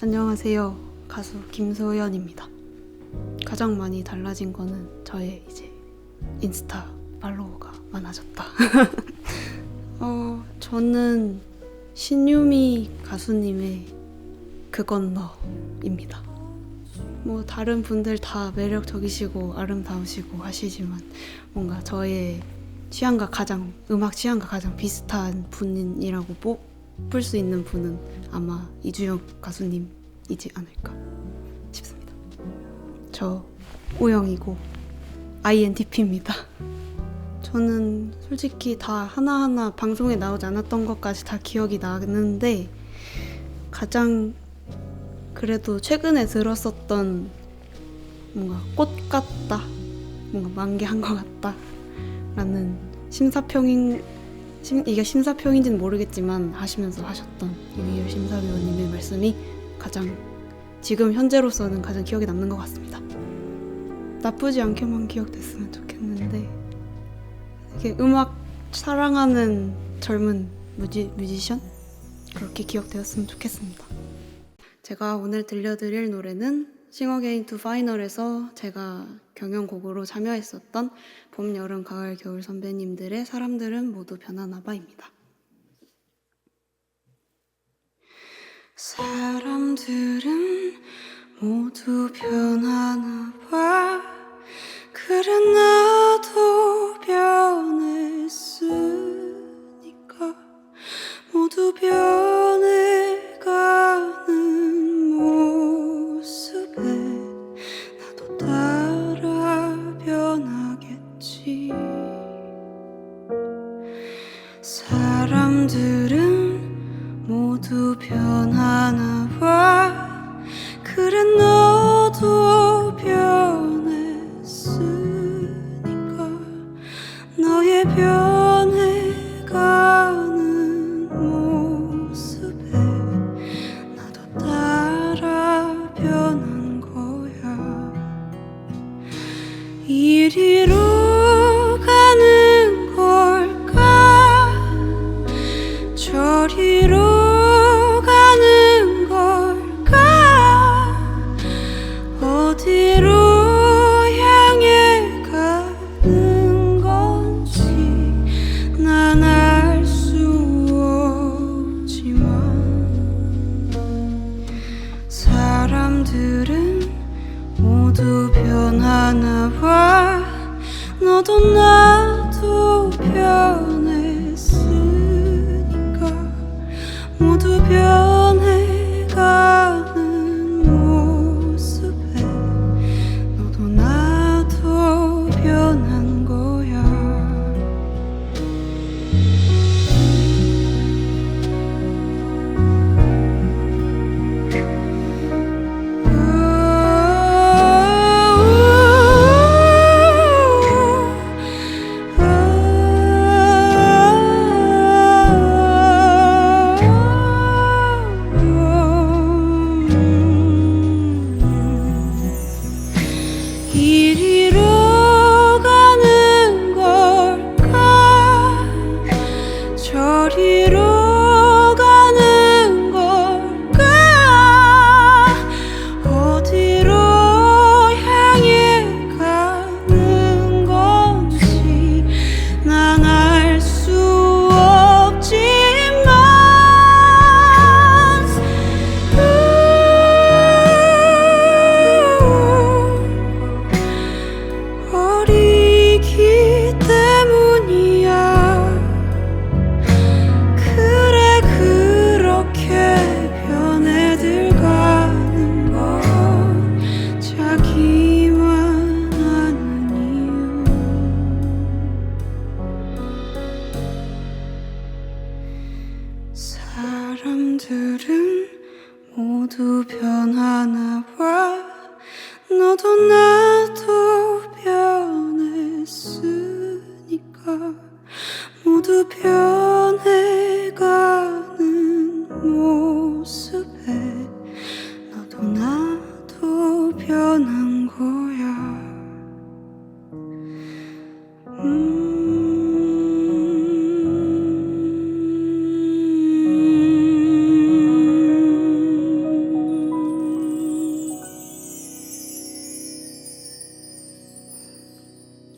안녕하세요. 가수 김소연입니다. 가장 많이 달라진 거는 저의 이제 인스타 팔로워가 많아졌다. 어, 저는 신유미 가수님의 그건 너입니다. 뭐 다른 분들 다 매력적이시고 아름다우시고 하시지만 뭔가 저의 취향과 가장 음악 취향과 가장 비슷한 분이라고 뽑을 수 있는 분은 아마 이주영 가수님이지 않을까 싶습니다. 저 오영이고 INTP입니다. 저는 솔직히 다 하나하나 방송에 나오지 않았던 것까지 다 기억이 나는데 가장 그래도 최근에 들었었던 뭔가 꽃 같다 뭔가 만개한 것 같다 라는 심사평인 심, 이게 심사평인지는 모르겠지만 하시면서 하셨던 유희열 심사위원님의 말씀이 가장 지금 현재로서는 가장 기억에 남는 것 같습니다. 나쁘지 않게만 기억됐으면 좋겠는데 이게 음악 사랑하는 젊은 뮤지, 뮤지션 그렇게 기억되었으면 좋겠습니다. 제가 오늘 들려드릴 노래는 싱어게인 투 파이널에서 제가 경연곡으로 참여했었던 봄, 여름, 가을, 겨울 선배님들의 사람들은 모두 변하나 봐입니다. 모두 변하나 봐. 그래 너도 변했으니까 너의 변해가는 모습에 나도 따라 변한 거야. 이리로 가는 걸까? 저리로 사람들은 모두 변하나 봐. 너도 나도 변 사람들은 모두 변하나 봐. 너도 나도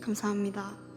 감사합니다.